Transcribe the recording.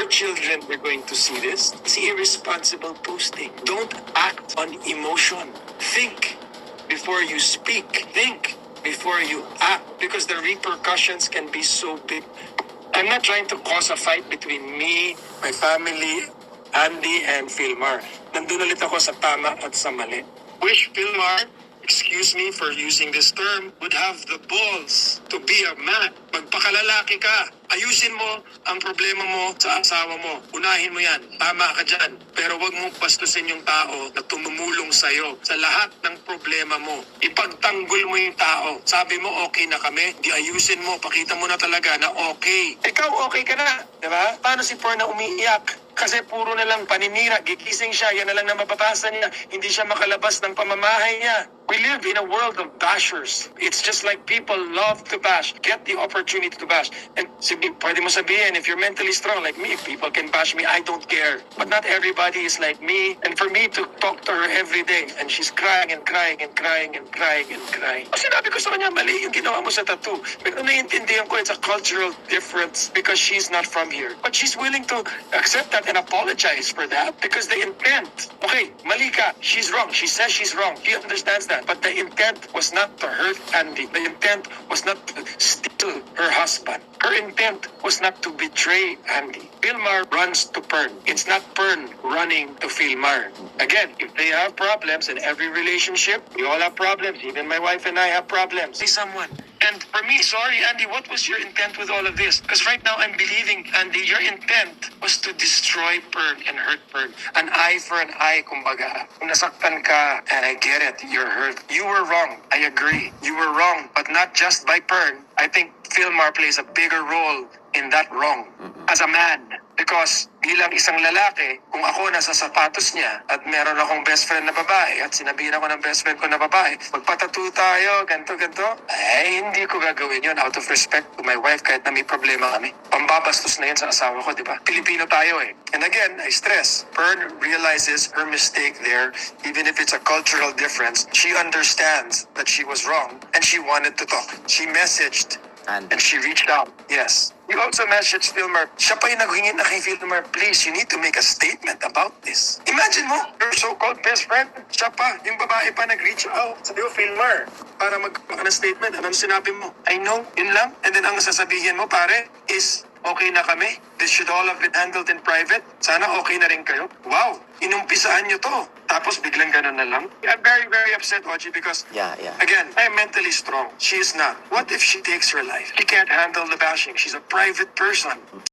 your children are going to see this. It's irresponsible posting. Don't act on emotion. Think before you speak. Think before you act because the repercussions can be so big. I'm not trying to cause a fight between me, my family, Andy, and Philmar. Nandun ulit ako sa tama at sa mali. Wish Philmar, excuse me for using this term, would have the balls to be a man. Magpakalalaki ka. Ayusin mo ang problema mo sa asawa mo. Unahin mo yan. Tama ka dyan. Pero wag mong pastusin yung tao na tumumulong sa'yo sa lahat ng problema mo. Ipagtanggol mo yung tao. Sabi mo, okay na kami. Di ayusin mo. Pakita mo na talaga na okay. Ikaw okay ka na. Diba? Paano si Perna umiiyak? Kasi puro na lang paninira, gigising siya, yan na lang na mababasa niya, hindi siya makalabas ng pamamahay niya. We live in a world of bashers. It's just like people love to bash, get the opportunity to bash. And sige, pwede mo sabihin, if you're mentally strong like me, people can bash me, I don't care. But not everybody is like me. And for me to talk to her every day, and she's crying and crying and crying and crying and crying. O sinabi ko sa kanya, mali yung ginawa mo sa tattoo. Pero naiintindihan ko, it's a cultural difference because she's not from here. But she's willing to accept that and apologize for that because the intent, okay, mali ka, she's wrong. She says she's wrong. She understands that. But the intent was not to hurt Andy. The intent was not to steal her husband. Her intent was not to betray Andy. Philmar runs to Pern. It's not Pern running to Philmar. Again, if they have problems in every relationship, we all have problems. Even my wife and I have problems. Say someone. And for me, sorry, Andy, what was your intent with all of this? Because right now I'm believing, Andy, your intent was to destroy Pern and hurt Pern. An eye for an eye, kumbaga. Kung nasaktan ka, and I get it, you're hurt. You were wrong. I agree. You were wrong, but not just by Pern. I think Philmar plays a bigger role in that wrong as a man. Because bilang isang lalaki, kung ako nasa sapatos niya at meron akong best friend na babae at sinabihan ako ng best friend ko na babae, magpatato tayo, ganto ganto, eh hindi ko gagawin yun out of respect to my wife kahit na may problema kami. Pambabastos na yun sa asawa ko, di ba? Pilipino tayo eh. And again, I stress, Pern realizes her mistake there, even if it's a cultural difference. She understands that she was wrong and she wanted to talk. She messaged And And she reached out. Yes. You also messaged Filmer. Siya pa yung naghingi na kay Filmer, please, you need to make a statement about this. Imagine mo, your so-called best friend, siya pa, yung babae pa nag-reach out sa iyo, Filmer, para mag ng statement. Anong sinabi mo? I know, yun lang. And then ang sasabihin mo, pare, is okay na kami. This should all have been handled in private. Sana okay na rin kayo. Wow, inumpisahan nyo to. Tapos biglang ganun na lang. I'm very, very upset, Oji, because yeah, yeah. Again, I'm mentally strong. She is not. What if she takes her life? She can't handle the bashing. She's a private person.